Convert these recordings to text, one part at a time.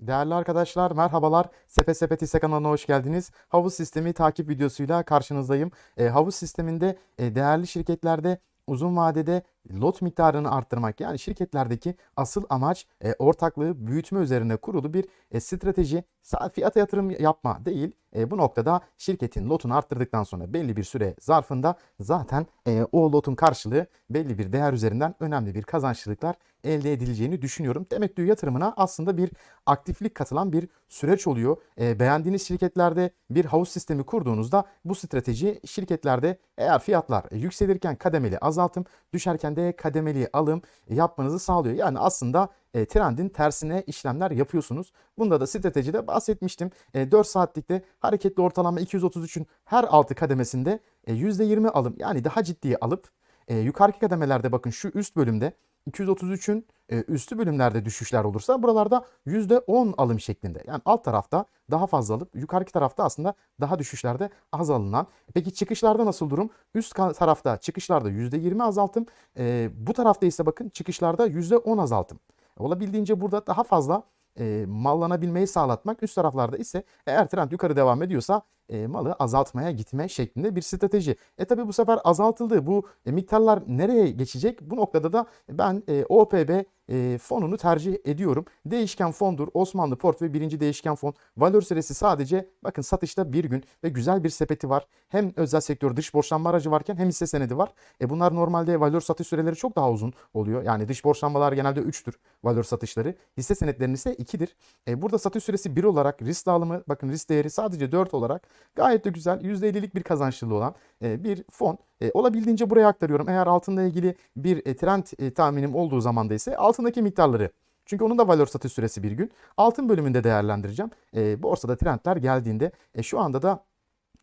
Değerli arkadaşlar merhabalar. Sepe Sepet Hisse kanalına hoş geldiniz. Havuz sistemi takip videosuyla karşınızdayım. E, havuz sisteminde e, değerli şirketlerde uzun vadede lot miktarını arttırmak yani şirketlerdeki asıl amaç e, ortaklığı büyütme üzerine kurulu bir e, strateji. Fiyata yatırım yapma değil. E, bu noktada şirketin lotunu arttırdıktan sonra belli bir süre zarfında zaten e, o lotun karşılığı belli bir değer üzerinden önemli bir kazançlılıklar elde edileceğini düşünüyorum. Temettü yatırımına aslında bir aktiflik katılan bir süreç oluyor. E, beğendiğiniz şirketlerde bir havuz sistemi kurduğunuzda bu strateji şirketlerde eğer fiyatlar yükselirken kademeli azaltım, düşerken de kademeli alım yapmanızı sağlıyor. Yani aslında e, trendin tersine işlemler yapıyorsunuz. Bunda da stratejide bahsetmiştim. E, 4 saatlikte hareketli ortalama 233'ün her altı kademesinde e, %20 alım yani daha ciddiye alıp e, yukarıki kademelerde bakın şu üst bölümde 233'ün e, üstü bölümlerde düşüşler olursa buralarda %10 alım şeklinde. Yani alt tarafta daha fazla alıp yukarıki tarafta aslında daha düşüşlerde az alınan. Peki çıkışlarda nasıl durum? Üst tarafta çıkışlarda %20 azaltım. E, bu tarafta ise bakın çıkışlarda %10 azaltım. Olabildiğince burada daha fazla e, mallanabilmeyi sağlatmak. Üst taraflarda ise eğer trend yukarı devam ediyorsa e, malı azaltmaya gitme şeklinde bir strateji. E tabi bu sefer azaltıldı. Bu e, miktarlar nereye geçecek? Bu noktada da ben e, OPB e, fonunu tercih ediyorum. Değişken fondur. Osmanlı portföy birinci değişken fon. Valör süresi sadece bakın satışta bir gün ve güzel bir sepeti var. Hem özel sektör dış borçlanma aracı varken hem hisse senedi var. E bunlar normalde valör satış süreleri çok daha uzun oluyor. Yani dış borçlanmalar genelde 3'tür valör satışları. Hisse senetlerinin ise 2'dir. E burada satış süresi 1 olarak risk dağılımı bakın risk değeri sadece 4 olarak gayet de güzel %50'lik bir kazançlılığı olan e, bir fon. E, olabildiğince buraya aktarıyorum. Eğer altınla ilgili bir e, trend tahminim olduğu zamanda ise altındaki miktarları çünkü onun da valör satış süresi bir gün. Altın bölümünde değerlendireceğim. E, borsada trendler geldiğinde e, şu anda da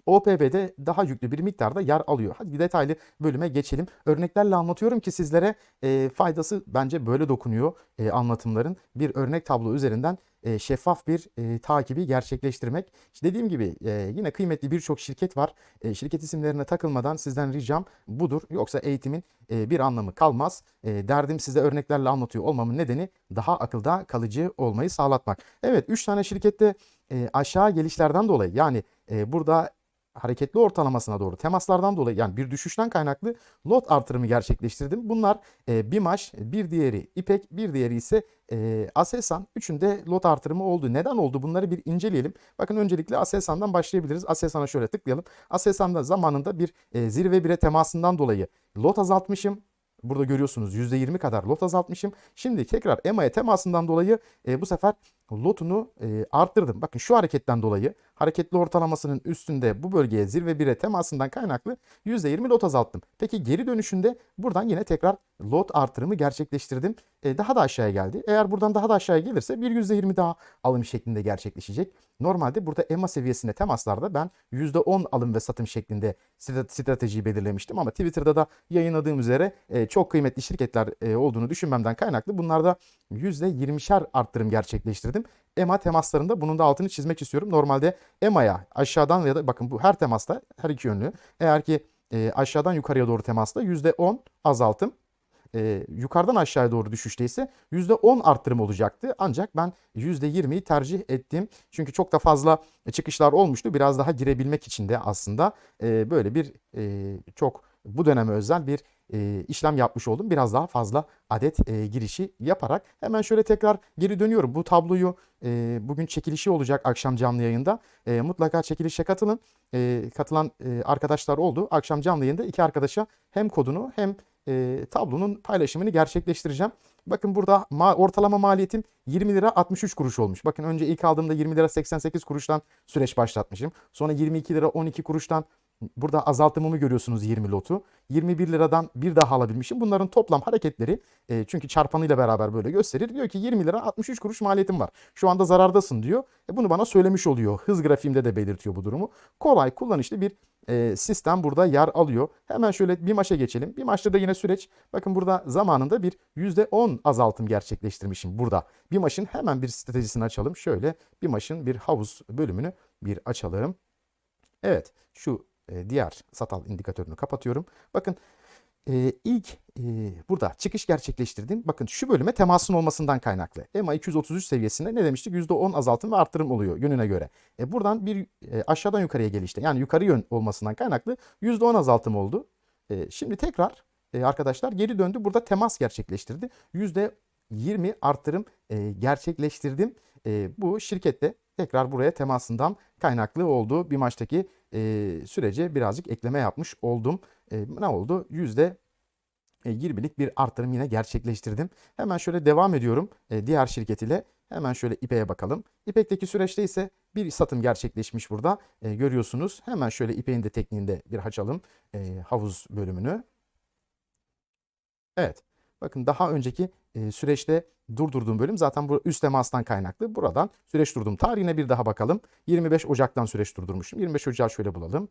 OPB'de daha yüklü bir miktarda yer alıyor. Hadi detaylı bölüme geçelim. Örneklerle anlatıyorum ki sizlere e, faydası bence böyle dokunuyor e, anlatımların. Bir örnek tablo üzerinden e, şeffaf bir e, takibi gerçekleştirmek. İşte dediğim gibi e, yine kıymetli birçok şirket var. E, şirket isimlerine takılmadan sizden ricam budur. Yoksa eğitimin e, bir anlamı kalmaz. E, derdim size örneklerle anlatıyor olmamın nedeni daha akılda kalıcı olmayı sağlatmak. Evet 3 tane şirkette e, aşağı gelişlerden dolayı yani e, burada hareketli ortalamasına doğru temaslardan dolayı yani bir düşüşten kaynaklı lot artırımı gerçekleştirdim. Bunlar e, BİMAŞ, bir diğeri İPEK, bir diğeri ise e, Aselsan. Üçünde lot artırımı oldu. Neden oldu? Bunları bir inceleyelim. Bakın öncelikle Aselsan'dan başlayabiliriz. Aselsan'a şöyle tıklayalım. Aselsan'da zamanında bir e, zirve bire temasından dolayı lot azaltmışım. Burada görüyorsunuz %20 kadar lot azaltmışım. Şimdi tekrar EMA'ya temasından dolayı e, bu sefer lotunu e, arttırdım. Bakın şu hareketten dolayı hareketli ortalamasının üstünde bu bölgeye zirve 1'e temasından kaynaklı %20 lot azalttım. Peki geri dönüşünde buradan yine tekrar lot artırımı gerçekleştirdim. E, daha da aşağıya geldi. Eğer buradan daha da aşağıya gelirse bir %20 daha alım şeklinde gerçekleşecek. Normalde burada EMA seviyesinde temaslarda ben %10 alım ve satım şeklinde stra- stratejiyi belirlemiştim. Ama Twitter'da da yayınladığım üzere e, çok kıymetli şirketler e, olduğunu düşünmemden kaynaklı bunlarda %20'şer arttırım gerçekleştirdim. EMA temaslarında bunun da altını çizmek istiyorum. Normalde EMA'ya aşağıdan ya da bakın bu her temasta her iki yönlü. Eğer ki e, aşağıdan yukarıya doğru temasta %10 azaltım. E, yukarıdan aşağıya doğru düşüşte ise %10 arttırım olacaktı. Ancak ben %20'yi tercih ettim. Çünkü çok da fazla çıkışlar olmuştu. Biraz daha girebilmek için de aslında e, böyle bir e, çok bu döneme özel bir e, işlem yapmış oldum. Biraz daha fazla adet e, girişi yaparak hemen şöyle tekrar geri dönüyorum. Bu tabloyu e, bugün çekilişi olacak akşam canlı yayında. E, mutlaka çekilişe katılın. E, katılan e, arkadaşlar oldu. Akşam canlı yayında iki arkadaşa hem kodunu hem e, tablonun paylaşımını gerçekleştireceğim. Bakın burada ma ortalama maliyetim 20 lira 63 kuruş olmuş. Bakın önce ilk aldığımda 20 lira 88 kuruştan süreç başlatmışım. Sonra 22 lira 12 kuruştan Burada azaltımımı görüyorsunuz 20 lotu. 21 liradan bir daha alabilmişim. Bunların toplam hareketleri e, çünkü çarpanıyla beraber böyle gösterir. Diyor ki 20 lira 63 kuruş maliyetim var. Şu anda zarardasın diyor. E, bunu bana söylemiş oluyor. Hız grafiğimde de belirtiyor bu durumu. Kolay kullanışlı bir e, sistem burada yer alıyor. Hemen şöyle bir maça geçelim. Bir maçta da yine süreç. Bakın burada zamanında bir %10 azaltım gerçekleştirmişim burada. Bir maçın hemen bir stratejisini açalım. Şöyle bir maçın bir havuz bölümünü bir açalım. Evet şu e, diğer satal indikatörünü kapatıyorum. Bakın e, ilk e, burada çıkış gerçekleştirdim. Bakın şu bölüme temasın olmasından kaynaklı. EMA 233 seviyesinde ne demiştik? %10 azaltım ve artırım oluyor yönüne göre. E, buradan bir e, aşağıdan yukarıya gelişte yani yukarı yön olmasından kaynaklı %10 azaltım oldu. E, şimdi tekrar e, arkadaşlar geri döndü. Burada temas gerçekleştirdi. %20 artırım e, gerçekleştirdim. E, bu şirkette tekrar buraya temasından kaynaklı olduğu bir maçtaki e, sürece birazcık ekleme yapmış oldum. E, ne oldu? Yüzde 20'lik bir artırım yine gerçekleştirdim. Hemen şöyle devam ediyorum e, diğer şirket ile. Hemen şöyle İpek'e bakalım. İpek'teki süreçte ise bir satım gerçekleşmiş burada. E, görüyorsunuz. Hemen şöyle İpek'in de tekniğinde bir açalım. E, havuz bölümünü. Evet. Bakın daha önceki e, süreçte durdurduğum bölüm zaten bu üst temastan kaynaklı. Buradan süreç durdum. Tarihine bir daha bakalım. 25 Ocak'tan süreç durdurmuşum. 25 Ocak'ı şöyle bulalım.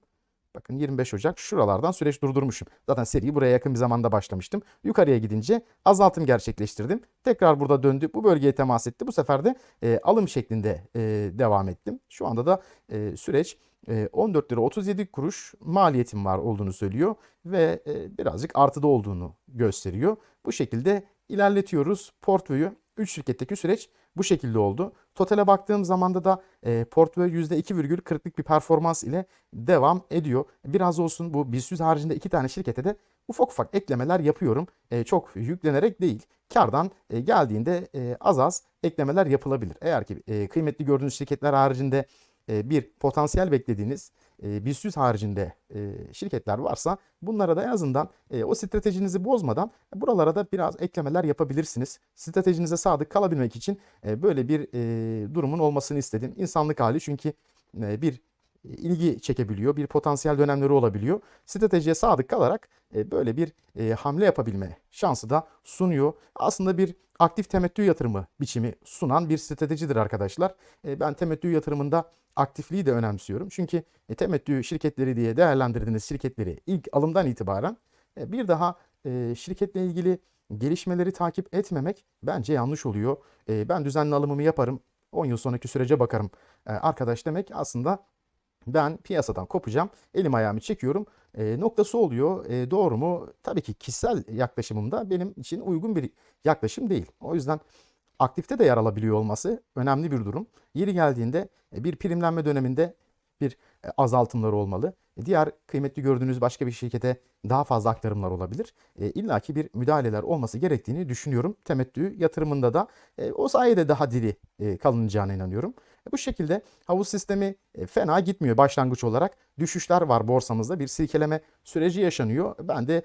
Bakın 25 Ocak şuralardan süreç durdurmuşum. Zaten seriyi buraya yakın bir zamanda başlamıştım. Yukarıya gidince azaltım gerçekleştirdim. Tekrar burada döndü. Bu bölgeye temas etti. Bu sefer de e, alım şeklinde e, devam ettim. Şu anda da e, süreç e, 14 lira 37 kuruş maliyetim var olduğunu söylüyor. Ve e, birazcık artıda olduğunu gösteriyor. Bu şekilde ilerletiyoruz portföyü. 3 şirketteki süreç bu şekilde oldu. Totale baktığım zamanda da e, portföy %2,40'lık bir performans ile devam ediyor. Biraz olsun bu BIST 100 haricinde iki tane şirkete de ufak ufak eklemeler yapıyorum. E, çok yüklenerek değil. Kardan e, geldiğinde e, az az eklemeler yapılabilir. Eğer ki e, kıymetli gördüğünüz şirketler haricinde bir potansiyel beklediğiniz e, BIST 100 haricinde e, şirketler varsa bunlara da en azından e, o stratejinizi bozmadan buralara da biraz eklemeler yapabilirsiniz. Stratejinize sadık kalabilmek için e, böyle bir e, durumun olmasını istedim. İnsanlık hali çünkü e, bir ilgi çekebiliyor, bir potansiyel dönemleri olabiliyor. Stratejiye sadık kalarak e, böyle bir e, hamle yapabilme şansı da sunuyor. Aslında bir aktif temettü yatırımı biçimi sunan bir stratejidir arkadaşlar. E, ben temettü yatırımında aktifliği de önemsiyorum. Çünkü e, temettü şirketleri diye değerlendirdiğiniz şirketleri ilk alımdan itibaren e, bir daha e, şirketle ilgili gelişmeleri takip etmemek bence yanlış oluyor. E, ben düzenli alımımı yaparım. 10 yıl sonraki sürece bakarım. E, arkadaş demek aslında ben piyasadan kopacağım. Elim ayağımı çekiyorum. E, noktası oluyor. E, doğru mu? Tabii ki kişisel yaklaşımımda benim için uygun bir yaklaşım değil. O yüzden aktifte de yer alabiliyor olması önemli bir durum. Yeri geldiğinde e, bir primlenme döneminde bir e, azaltımları olmalı. E, diğer kıymetli gördüğünüz başka bir şirkete daha fazla aktarımlar olabilir. E, İlla ki bir müdahaleler olması gerektiğini düşünüyorum. Temettü yatırımında da o sayede daha diri e, kalınacağına inanıyorum. Bu şekilde havuz sistemi fena gitmiyor başlangıç olarak. Düşüşler var borsamızda. Bir silkeleme süreci yaşanıyor. Ben de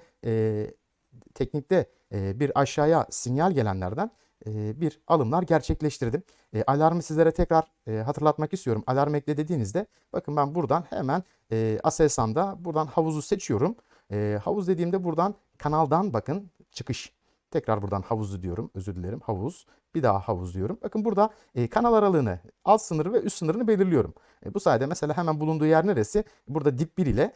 teknikte bir aşağıya sinyal gelenlerden bir alımlar gerçekleştirdim. E, alarmı sizlere tekrar e, hatırlatmak istiyorum. Alarm ekle dediğinizde bakın ben buradan hemen e, Aselsan'da buradan havuzu seçiyorum. E, havuz dediğimde buradan kanaldan bakın çıkış. Tekrar buradan havuzu diyorum. Özür dilerim. Havuz. Bir daha havuz diyorum. Bakın burada e, kanal aralığını, alt sınırı ve üst sınırını belirliyorum. E, bu sayede mesela hemen bulunduğu yer neresi? Burada dip 1 ile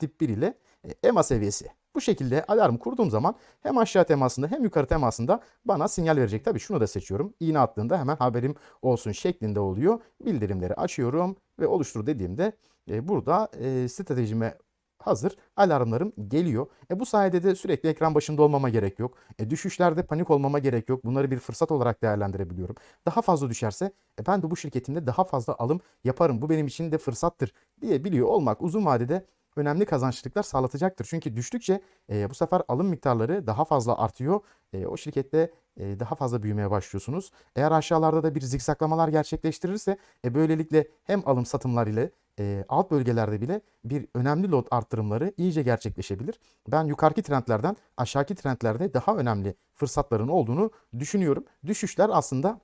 dip 1 ile e, EMA seviyesi. Bu şekilde alarm kurduğum zaman hem aşağı temasında hem yukarı temasında bana sinyal verecek. Tabii şunu da seçiyorum. İğne attığında hemen haberim olsun şeklinde oluyor. Bildirimleri açıyorum ve oluştur dediğimde e, burada e, stratejime hazır alarmlarım geliyor. E bu sayede de sürekli ekran başında olmama gerek yok. E düşüşlerde panik olmama gerek yok. Bunları bir fırsat olarak değerlendirebiliyorum. Daha fazla düşerse e ben de bu şirketimde daha fazla alım yaparım. Bu benim için de fırsattır diye biliyor olmak uzun vadede önemli kazançlıklar sağlatacaktır. Çünkü düştükçe e, bu sefer alım miktarları daha fazla artıyor. E, o şirkette e, daha fazla büyümeye başlıyorsunuz. Eğer aşağılarda da bir zikzaklamalar gerçekleştirirse e, böylelikle hem alım satımlar ile e, alt bölgelerde bile bir önemli lot arttırımları iyice gerçekleşebilir. Ben yukarıki trendlerden aşağıki trendlerde daha önemli fırsatların olduğunu düşünüyorum. Düşüşler aslında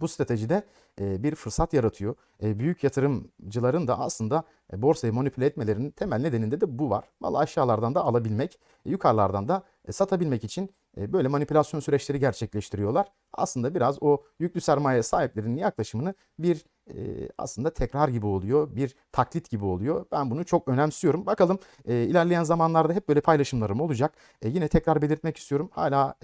bu stratejide bir fırsat yaratıyor. Büyük yatırımcıların da aslında borsayı manipüle etmelerinin temel nedeninde de bu var. Malı aşağılardan da alabilmek, yukarılardan da satabilmek için böyle manipülasyon süreçleri gerçekleştiriyorlar. Aslında biraz o yüklü sermaye sahiplerinin yaklaşımını bir aslında tekrar gibi oluyor, bir taklit gibi oluyor. Ben bunu çok önemsiyorum. Bakalım ilerleyen zamanlarda hep böyle paylaşımlarım olacak. Yine tekrar belirtmek istiyorum. Hala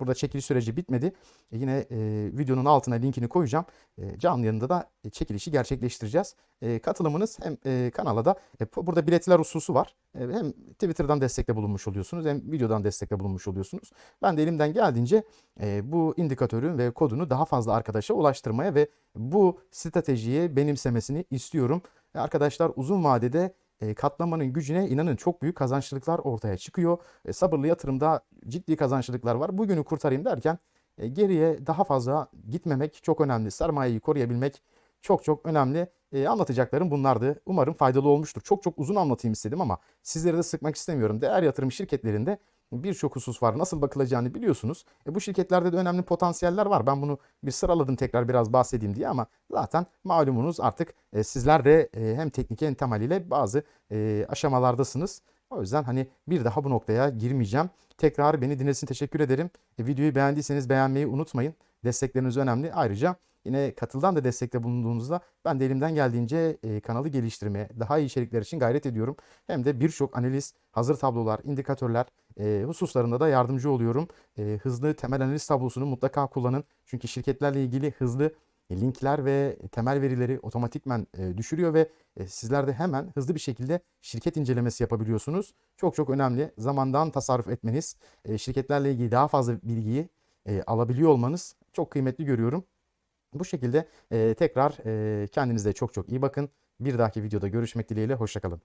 Burada çekiliş süreci bitmedi. E, yine e, videonun altına linkini koyacağım. E, canlı yanında da e, çekilişi gerçekleştireceğiz. E, katılımınız hem e, kanala da e, burada biletler hususu var. E, hem Twitter'dan destekte bulunmuş oluyorsunuz hem videodan destekte bulunmuş oluyorsunuz. Ben de elimden geldiğince e, bu indikatörün ve kodunu daha fazla arkadaşa ulaştırmaya ve bu stratejiyi benimsemesini istiyorum. E, Arkadaşlar uzun vadede e, katlamanın gücüne inanın çok büyük kazançlılıklar ortaya çıkıyor. E, sabırlı yatırımda ciddi kazançlılıklar var. Bugünü kurtarayım derken e, geriye daha fazla gitmemek çok önemli. Sermayeyi koruyabilmek çok çok önemli. E, anlatacaklarım bunlardı. Umarım faydalı olmuştur. Çok çok uzun anlatayım istedim ama sizleri de sıkmak istemiyorum. Değer yatırım şirketlerinde birçok husus var. Nasıl bakılacağını biliyorsunuz. E, bu şirketlerde de önemli potansiyeller var. Ben bunu bir sıraladım tekrar biraz bahsedeyim diye ama zaten malumunuz artık e, sizler de e, hem teknik hem temeliyle bazı e, aşamalardasınız. O yüzden hani bir daha bu noktaya girmeyeceğim. Tekrar beni dinlediğiniz teşekkür ederim. E, videoyu beğendiyseniz beğenmeyi unutmayın. Destekleriniz önemli. Ayrıca yine katıldan da destekte bulunduğunuzda ben de elimden geldiğince e, kanalı geliştirmeye, daha iyi içerikler için gayret ediyorum. Hem de birçok analiz, hazır tablolar, indikatörler e, hususlarında da yardımcı oluyorum. E, hızlı temel analiz tablosunu mutlaka kullanın. Çünkü şirketlerle ilgili hızlı linkler ve temel verileri otomatikmen e, düşürüyor ve e, sizler de hemen hızlı bir şekilde şirket incelemesi yapabiliyorsunuz. Çok çok önemli. Zamandan tasarruf etmeniz, e, şirketlerle ilgili daha fazla bilgiyi e, alabiliyor olmanız çok kıymetli görüyorum. Bu şekilde e, tekrar e, kendinize çok çok iyi bakın. Bir dahaki videoda görüşmek dileğiyle. Hoşçakalın.